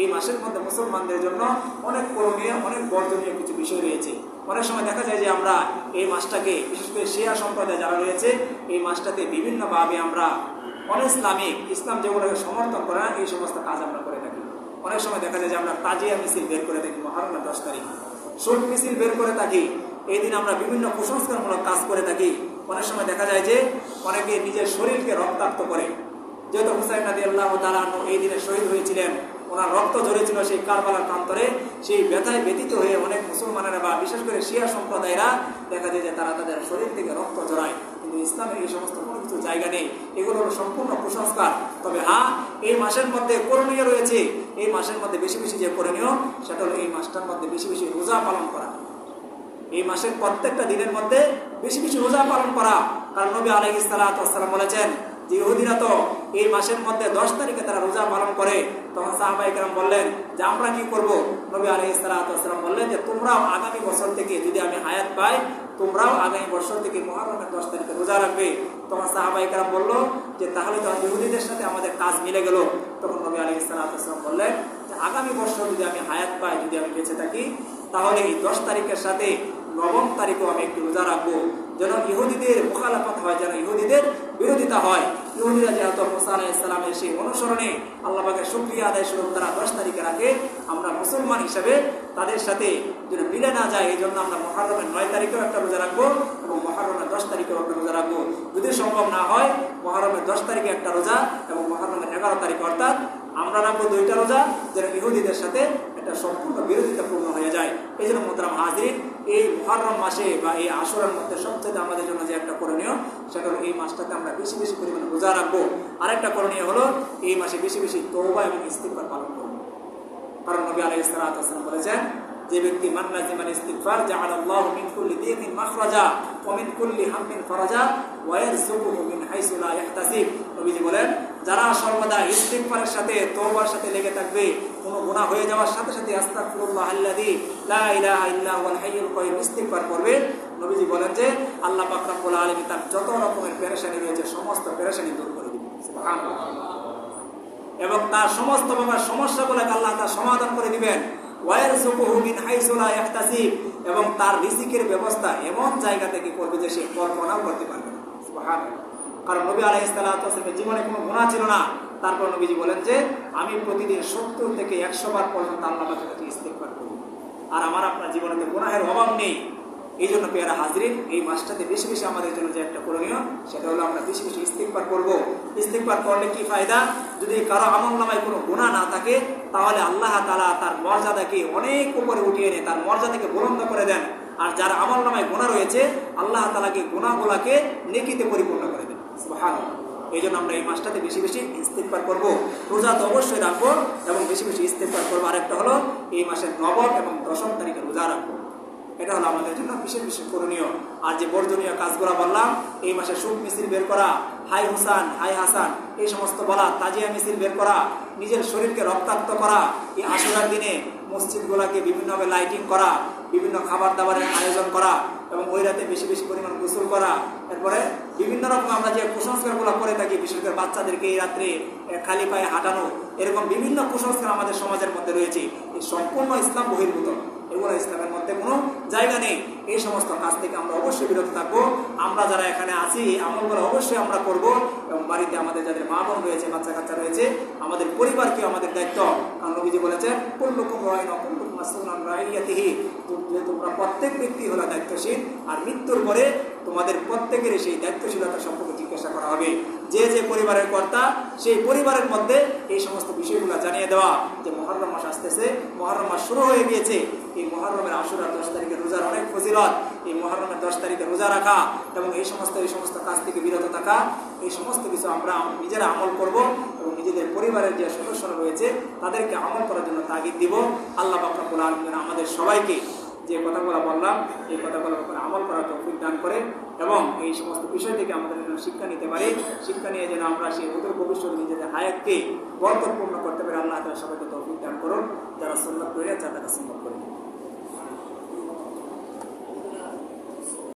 এই মাসের মধ্যে মুসলমানদের জন্য অনেক করণীয়, অনেক বর্জনীয় কিছু বিষয় রয়েছে। অনেক সময় দেখা যায় যে আমরা এই মাসটাকে, বিশেষ করে শিয়া সম্প্রদায় যারা রয়েছে, এই মাসটাতে বিভিন্নভাবে আমরা অন ইসলামিক ইসলাম যেগুলোকে সমর্থন করে না, এই সমস্ত কাজ আমরা করে থাকি। অনেক সময় দেখা যায় যে আমরা তাজিয়া মিছিল বের করে থাকি মহারণা দশ তারিখ। শোট মিছিল বের করে থাকি। এই দিন আমরা বিভিন্ন কুসংস্কারমূলক কাজ করে থাকি। অনেক সময় দেখা যায় যে অনেকে নিজের শরীরকে রক্তাক্ত করে। যেহেতু হুসাইন নাদি আল্লাহ তালাহ এই দিনে শহীদ হয়েছিলেন। ওনার রক্ত ঝরেছিল সেই কারবালার প্রান্তরে, সেই ব্যথায় ব্যতীত হয়ে অনেক মুসলমানেরা বা বিশেষ করে শিয়া সম্প্রদায়েরা দেখা যায় যে তারা তাদের শরীর থেকে রক্ত ঝরায়। কিন্তু ইসলামের এই সমস্ত কোনো কিছু জায়গা নেই। এগুলো সম্পূর্ণ কুসংস্কার। তবে হ্যাঁ এই মাসের মধ্যে করণীয় রয়েছে। এই মাসের মধ্যে বেশি বেশি যে করণীয়, সেটা হলো এই মাসটার মধ্যে বেশি বেশি রোজা পালন করা। এই মাসের প্রত্যেকটা দিনের মধ্যে বেশি বেশি রোজা পালন করা। কারণ নবী আলহ ইসালাম বলেছেন ইহুদিরা তো এই মাসের মধ্যে দশ তারিখে তারা রোজা পালন করে, তখন সাহাবাইকরাম বললেন, যে আমরা কি করব? নবী আলহ ইসালাম বললেন, যে তোমরাও আগামী বছর থেকে যদি আমি হায়াত পাই, তোমরাও আগামী বছর থেকে মহারমের দশ তারিখে রোজা রাখবে। তখন সাহাবাইকরাম বলল, যে তাহলে তো ইহুদিদের সাথে আমাদের কাজ মিলে গেল। তখন নবী আলহ ইসালাম বললেন, যে আগামী বছর যদি আমি হায়াত পাই, যদি আমি বেঁচে থাকি, তাহলে এই দশ তারিখের সাথে নবম তারিখেও আমি একটু রোজা রাখব। যেন ইহুদিদের মোকালাফত হয়, যেন ইহুদিদের বিরোধিতা হয়। ইহুদিরা যেহেতু মোসা আলাহ ইসলামের সেই অনুসরণে আল্লাহকে শুক্রিয়া আদায় স্বরূপ তারা দশ তারিখে রাখে আমরা মুসলমান হিসাবে তাদের সাথে যেন মিলে না যায় এই জন্য আমরা মহারমের নয় তারিখেও একটা রোজা রাখব এবং মহারমের দশ তারিখেও একটা রোজা রাখব। যদি সম্ভব না হয় মহারমের দশ তারিখে একটা রোজা এবং মহারমের এগারো তারিখ অর্থাৎ আমরা রাখব দুইটা রোজা, যেন ইহুদিদের সাথে একটা সম্পূর্ণ বিরোধিতাপূর্ণ হয়ে যায়। এই জন্য মোতরাম হাজির এই মহরম মাসে বা এই আসরের মধ্যে সবচেয়ে আমাদের জন্য যে একটা করণীয়, সেটা হলো এই মাসটাতে আমরা বেশি বেশি পরিমাণে রোজা রাখব। আরেকটা করণীয় হলো এই মাসে বেশি বেশি তৌবা এবং ইস্তিফার পালন করব। কারণ নবী আলাই ইসলাম বলেছেন যে ব্যক্তি মান্না জিমান ইস্তিগফার মিন কুল্লি মাখরাজা ওয়া মিন কুল্লি হাম্মিন ফারাজা ওয়া মিন হাইসু লা নবীজি বলেন, যারা সর্বদা ইস্তিগফারের সাথে, তওবার সাথে লেগে থাকবে গুনাহ হয়ে যাওয়ার সাথে সাথে আস্তাগফিরুল্লাহ আল্লাযী লা ইলাহা ইল্লা হুয়াল হাইয়ুল ইস্তিগফার করবে। নবীজি বলেন যে, আল্লাহ পাক রব্বুল আলামিন তার যত রকমের পেরেশানি রয়েছে, সমস্ত পেরেশানি দূর করে সুবহানাল্লাহ। এবং তার সমস্ত ব্যাপার সমস্যাগুলোকে আল্লাহ তার সমাধান করে দিবেন। এবং তার রিজিকের ব্যবস্থা এমন জায়গা থেকে করবে যে সে কল্পনাও করতে পারবে কারণ নবী সালাতু ওয়াসাল্লামের জীবনে কোনো গুনাহ ছিল না। তারপর নবীজি বলেন যে, আমি প্রতিদিন সত্তর থেকে একশো বার পর্যন্ত আল্লাহ কাছে ইস্তেগফার করি আর আমার আপনার জীবনে তো গুনাহের অভাব নেই। এই জন্য পেয়ারা হাজরিন, এই মাসটাতে বেশি বেশি আমাদের জন্য যে একটা সেটা হলো আমরা বেশি বেশি ইস্তিকবার করব। ইস্তিকবার করলে কি ফায়দা? যদি কারও আমল নামায় কোনো গুণা না থাকে, তাহলে আল্লাহ তালা তার মর্যাদাকে অনেক উপরে উঠিয়ে এনে তার মর্যাদাকে বুলন্দ করে দেন। আর যার আমল নামায় গুণা রয়েছে, আল্লাহ তালাকে গুণাগুলাকে নেকিতে পরিপূর্ণ করে দেন। সুবহানাল্লাহ। এই জন্য আমরা এই মাসটাতে বেশি বেশি ইস্তেকবার করব। রোজা তো অবশ্যই রাখব এবং বেশি বেশি ইস্তেকবার করব। আরেকটা হলো, এই মাসের নবম এবং দশম তারিখে রোজা রাখব। এটা হলো আমাদের জন্য বিশেষ বিশেষ করণীয়। আর যে বর্জনীয় কাজগুলো বললাম, এই মাসে সুখ মিছিল বের করা, হাই হুসান হাই হাসান, এই সমস্ত বলা, তাজিয়া মিছিল বের করা, নিজের শরীরকে রক্তাক্ত করা, এই আশুরার দিনে মসজিদগুলোকে বিভিন্নভাবে লাইটিং করা, বিভিন্ন খাবার দাবারের আয়োজন করা, এবং ওই রাতে বেশি বেশি পরিমাণ গোসল করা। এরপরে বিভিন্ন রকম আমরা যে কুসংস্কারগুলো করে থাকি বিশেষ করে বাচ্চাদেরকে এই রাত্রে খালি পায়ে হাঁটানো, এরকম বিভিন্ন কুসংস্কার আমাদের সমাজের মধ্যে রয়েছে। এই সম্পূর্ণ ইসলাম বহির্ভূত। এগুলো ইসলামের মধ্যে কোনো জায়গা নেই। এই সমস্ত কাজ থেকে আমরা অবশ্যই বিরত থাকব। আমরা যারা এখানে আছি আমলগুলো অবশ্যই আমরা করব। এবং বাড়িতে আমাদের যাদের মা বোন রয়েছে বাচ্চা কাচ্চা রয়েছে, আমাদের পরিবারকে আমাদের দায়িত্ব। কারণ নবীজি বলেছেন, কুল্লুকুম রাইন, কুল্লুকুম মাসউলান রাইয়াতিহি। তোমরা প্রত্যেক ব্যক্তি হলো দায়িত্বশীল, আর মৃত্যুর পরে তোমাদের প্রত্যেকের সেই দায়িত্বশীলতা সম্পর্কে জিজ্ঞাসা করা হবে। যে যে পরিবারের কর্তা, সেই পরিবারের মধ্যে এই সমস্ত বিষয়গুলো জানিয়ে দেওয়া, যে মহরম মাস আসতেছে। মহরম শুরু হয়ে গিয়েছে। এই মহরমের আশুরা দশ তারিখে রোজার অনেক ফজিলত। এই মহরমের দশ তারিখে রোজা রাখা এবং এই সমস্ত এই সমস্ত কাজ থেকে বিরত থাকা, এই সমস্ত কিছু আমরা নিজেরা আমল করব এবং নিজেদের পরিবারের যে সদস্যরা রয়েছে, তাদেরকে আমল করার জন্য তাগিদ দিব। আল্লাহ বাকরাবুল আলমিন আমাদের সবাইকে যে কথাগুলো বললাম, এই কথাগুলোর উপরে আমল করার তৌফিক দান করে এবং এই সমস্ত বিষয় থেকে আমাদের যেন শিক্ষা নিতে পারি। শিক্ষা নিয়ে যেন আমরা সেই অদূর ভবিষ্যৎ নিজেদের হায়াতকে বরকতপূর্ণ করতে আল্লাহ সবাইকে তৌফিক দান করুন। যারা সুন্নত করে যারা তারা সুন্নত করে